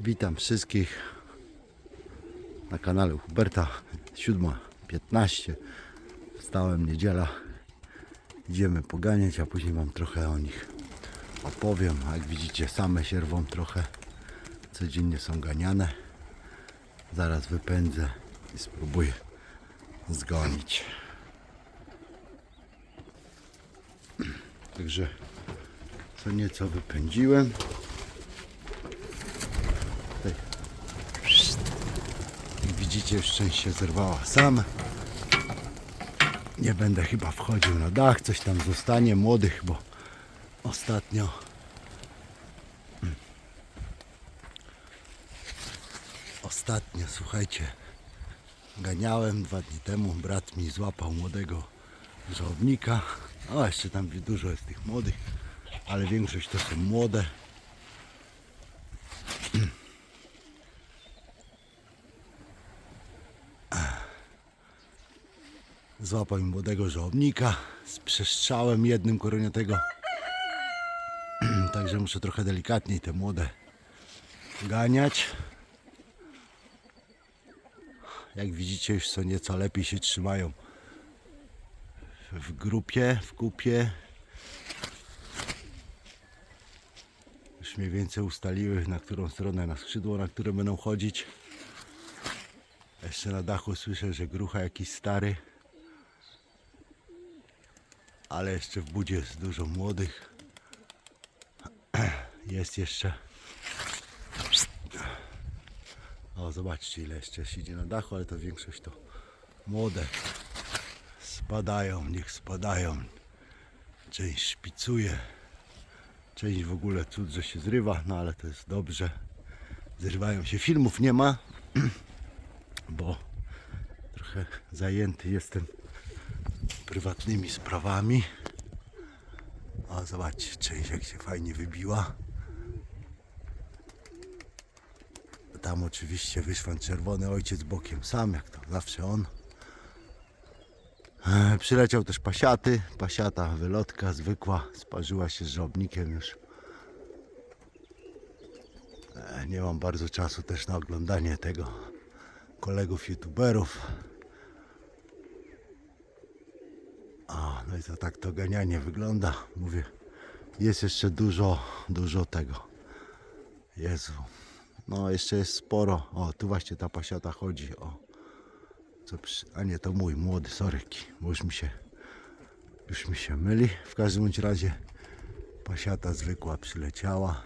Witam wszystkich na kanale Huberta 7.15 Wstałem niedziela. Idziemy poganiać, a później wam trochę o nich opowiem. A jak widzicie same się rwą trochę. Codziennie są ganiane. Zaraz wypędzę i spróbuję zgonić. Także co nieco wypędziłem Tutaj. Jak widzicie, się zerwała sam. Nie będę chyba wchodził na dach, coś tam zostanie młodych, bo ostatnio ostatnio, słuchajcie, ganiałem dwa dni temu, brat mi złapał młodego żołobnika, a jeszcze tam dużo jest tych młodych, ale większość to są młode. Złapał młodego żołobnika z przestrzałem jednym koroniatego. Także muszę trochę delikatniej te młode ganiać. Jak widzicie już są nieco lepiej się trzymają w grupie, w kupie. Już mniej więcej ustaliły na którą stronę na skrzydło, na które będą chodzić. Jeszcze na dachu słyszę, że grucha jakiś stary. Ale jeszcze w budzie jest dużo młodych. Jest jeszcze. O, zobaczcie ile jeszcze siedzi na dachu, ale to większość to młode. Spadają, niech spadają. Część szpicuje. Część w ogóle cud, że się zrywa, no ale to jest dobrze. Zrywają się. Filmów nie ma, bo trochę zajęty jestem prywatnymi sprawami. O, zobaczcie, część jak się fajnie wybiła. Tam oczywiście wyszwan czerwony ojciec bokiem sam, jak to zawsze on. E, Przyleciał też pasiaty, pasiata wylotka zwykła, sparzyła się z żołbnikiem już. E, Nie mam bardzo czasu też na oglądanie tego kolegów youtuberów. A, no i to tak to ganianie wygląda. Mówię, jest jeszcze dużo, dużo tego. Jezu. No jeszcze jest sporo. O, tu właśnie ta pasiata chodzi. O. Co przy... A nie, to mój młody soreki. Bo już mi się już mi się myli. W każdym razie pasiata zwykła przyleciała.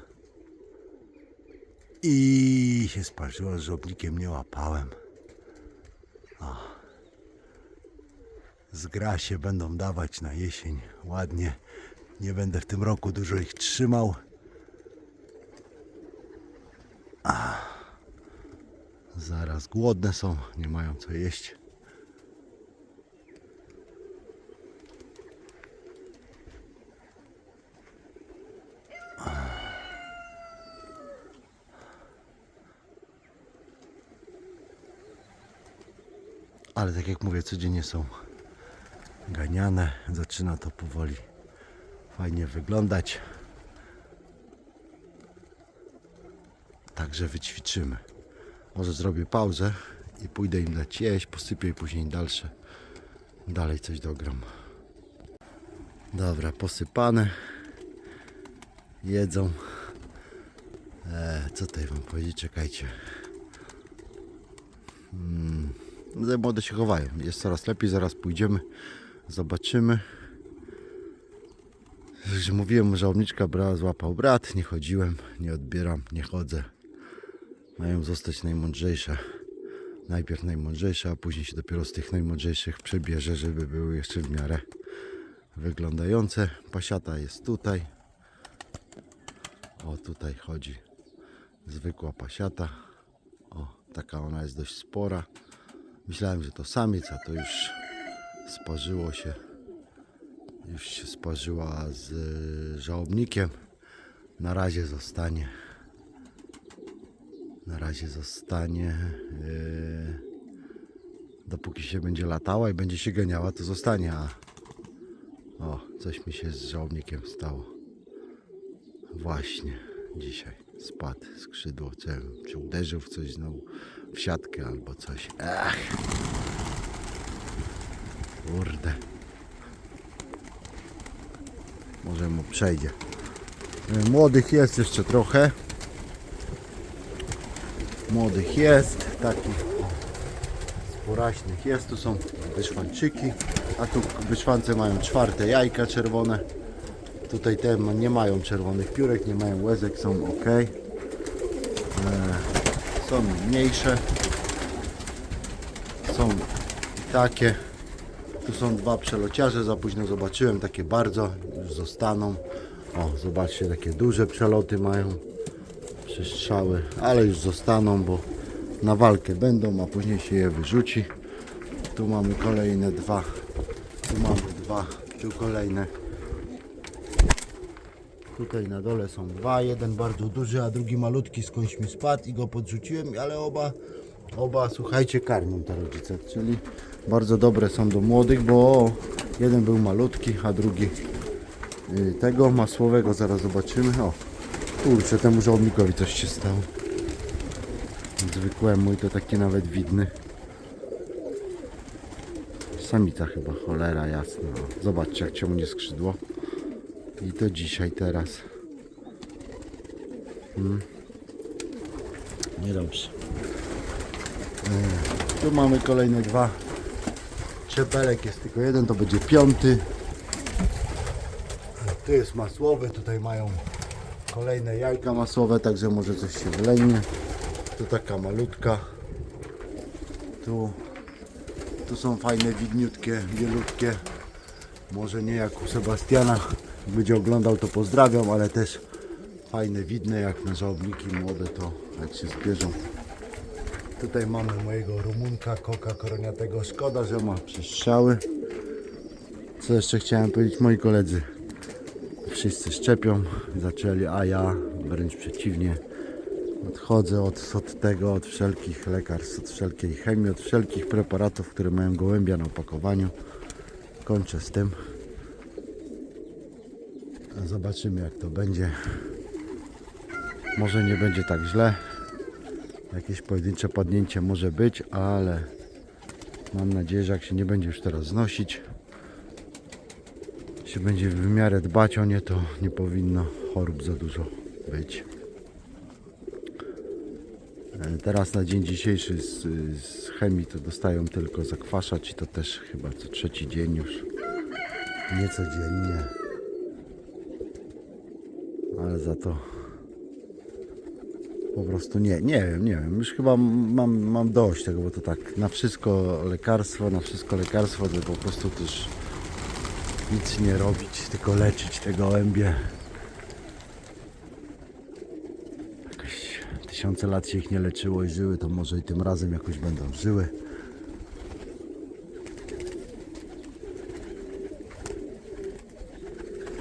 I się sparzyła z żołbnikiem, nie łapałem. Zgra się będą dawać na jesień ładnie. Nie będę w tym roku dużo ich trzymał. A, zaraz głodne są, nie mają co jeść. Ale tak jak mówię, codziennie są ganiane. Zaczyna to powoli fajnie wyglądać. Także wyćwiczymy. Może zrobię pauzę i pójdę im dać jeść, posypię i później dalsze. Dalej coś dogram. Dobra, posypane. Jedzą. E, co tutaj wam powiedzieć? Czekajcie. Te młode się chowają. Jest coraz lepiej, zaraz pójdziemy, zobaczymy. Że mówiłem, że brała, złapał brat, nie chodziłem, nie odbieram, nie chodzę. Mają zostać najmądrzejsze. Najpierw najmądrzejsze, a później się dopiero z tych najmądrzejszych przebierze, żeby były jeszcze w miarę wyglądające. Pasiata jest tutaj. O, tutaj chodzi zwykła pasiata. O, taka ona jest dość spora. Myślałem, że to samiec, a to już sparzyło się. Już się sparzyła z y, żałobnikiem. Na razie zostanie. Na razie zostanie. y, dopóki się będzie latała i będzie się ganiała, to zostanie. A o, coś mi się z żałobnikiem stało. Właśnie dzisiaj. spadł skrzydło, czy, czy uderzył w coś znowu, w siatkę albo coś. Ach. Kurde. Może mu przejdzie. E, Młodych jest jeszcze trochę. Młodych jest, takich sporaśnych jest. Tu są wyszwańczyki, a tu wyszwance mają czwarte jajka czerwone. Tutaj te nie mają czerwonych piórek, nie mają łezek, są ok. E, są mniejsze. Są takie. Tu są dwa przelociarze, za późno zobaczyłem, takie bardzo, już zostaną. O, zobaczcie, takie duże przeloty mają, przestrzały, ale już zostaną, bo na walkę będą, a później się je wyrzuci. Tu mamy kolejne dwa, tu mamy dwa, tu kolejne. Tutaj na dole są dwa, jeden bardzo duży, a drugi malutki skądś mi spadł i go podrzuciłem, ale oba, oba słuchajcie, karmią te rodzice, czyli bardzo dobre są do młodych, bo jeden był malutki, a drugi y, tego masłowego, zaraz zobaczymy. O, kurczę, temu żołnikowi coś się stało. Zwykłemu i to taki nawet widny. Samica chyba, cholera jasna. Zobaczcie jak ciągnie skrzydło. I to dzisiaj, teraz. Hmm. Niedobrze. Tu mamy kolejne dwa. Czepelek jest tylko jeden, to będzie piąty. Tu jest masłowe, tutaj mają kolejne jajka masłowe, także może coś się wylejnie. Tu taka malutka. Tu, tu są fajne, widniutkie, bielutkie. Może nie jak u Sebastiana. Jak będzie oglądał to pozdrawiam, ale też fajne, widne jak na żałobniki młode to jak się zbierzą. Tutaj mamy mojego Rumunka, koka koroniatego. Szkoda, że ma przestrzały. Co jeszcze chciałem powiedzieć, moi koledzy wszyscy szczepią, zaczęli, a ja wręcz przeciwnie. Odchodzę od, od tego, od wszelkich lekarstw, od wszelkiej chemii, od wszelkich preparatów, które mają gołębia na opakowaniu. Kończę z tym. Zobaczymy jak to będzie. Może nie będzie tak źle. Jakieś pojedyncze padnięcie może być, ale mam nadzieję, że jak się nie będzie już teraz znosić, się będzie w miarę dbać o nie, to nie powinno chorób za dużo być. E, Teraz na dzień dzisiejszy z, z chemii to dostają tylko zakwaszać i to też chyba co trzeci dzień już. Nie codziennie. Ale za to po prostu nie, nie wiem, nie wiem. Już chyba mam, mam dość tego, bo to tak na wszystko lekarstwo, na wszystko lekarstwo, to po prostu też nic nie robić, tylko leczyć te gołębie. Jakoś tysiące lat się ich nie leczyło i żyły, to może i tym razem jakoś będą żyły.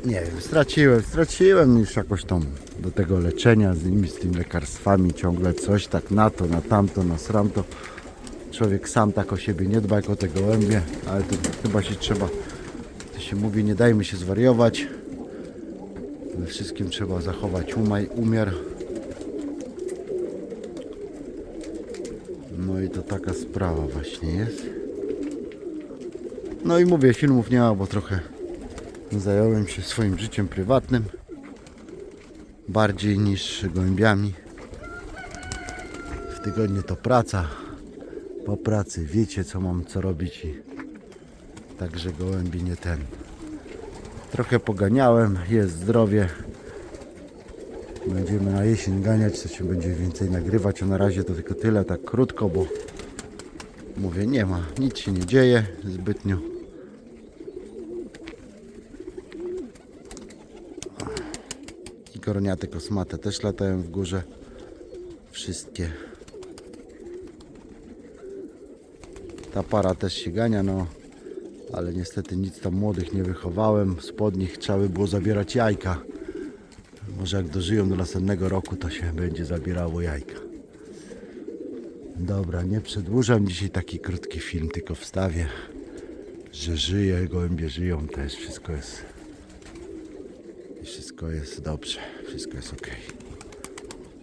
Nie wiem, straciłem, straciłem już jakoś tam do tego leczenia z nimi, z tymi lekarstwami, ciągle coś tak na to, na tamto, na sramto. Człowiek sam tak o siebie nie dba jak o te gołębie, ale to chyba się trzeba, to się mówi, nie dajmy się zwariować. We wszystkim trzeba zachować umaj, umiar. No i to taka sprawa właśnie jest. No i mówię, filmów nie ma, bo trochę zająłem się swoim życiem prywatnym bardziej niż gołębiami. W tygodniu to praca. Po pracy wiecie co mam co robić i także gołębi nie ten. Trochę poganiałem, jest zdrowie. Będziemy na jesień ganiać, to się będzie więcej nagrywać, a na razie to tylko tyle, tak krótko, bo mówię, nie ma, nic się nie dzieje zbytnio. I koroniate kosmate też latają w górze. Wszystkie. Ta para też się gania, no. Ale niestety nic tam młodych nie wychowałem. Spod nich trzeba by było zabierać jajka. Może jak dożyją do następnego roku, to się będzie zabierało jajka. Dobra, nie przedłużam dzisiaj taki krótki film, tylko wstawię, że żyje, gołębie żyją też, wszystko jest wszystko jest dobrze, wszystko jest ok.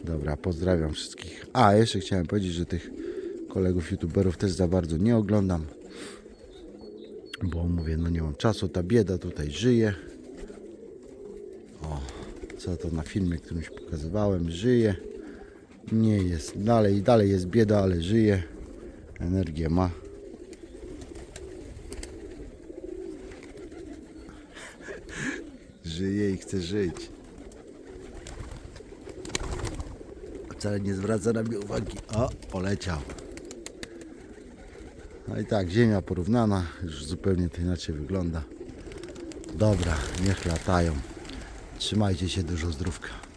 Dobra, pozdrawiam wszystkich. A, jeszcze chciałem powiedzieć, że tych kolegów youtuberów też za bardzo nie oglądam. Bo mówię, no nie mam czasu, ta bieda tutaj żyje. O, co to na filmie którymś pokazywałem, żyje. Nie jest, dalej, dalej jest bieda, ale żyje. Energię ma. Żyje i chce żyć. Wcale nie zwraca na mnie uwagi. O, poleciał. No i tak, ziemia porównana, już zupełnie to inaczej wygląda. Dobra, niech latają. Trzymajcie się, dużo zdrówka.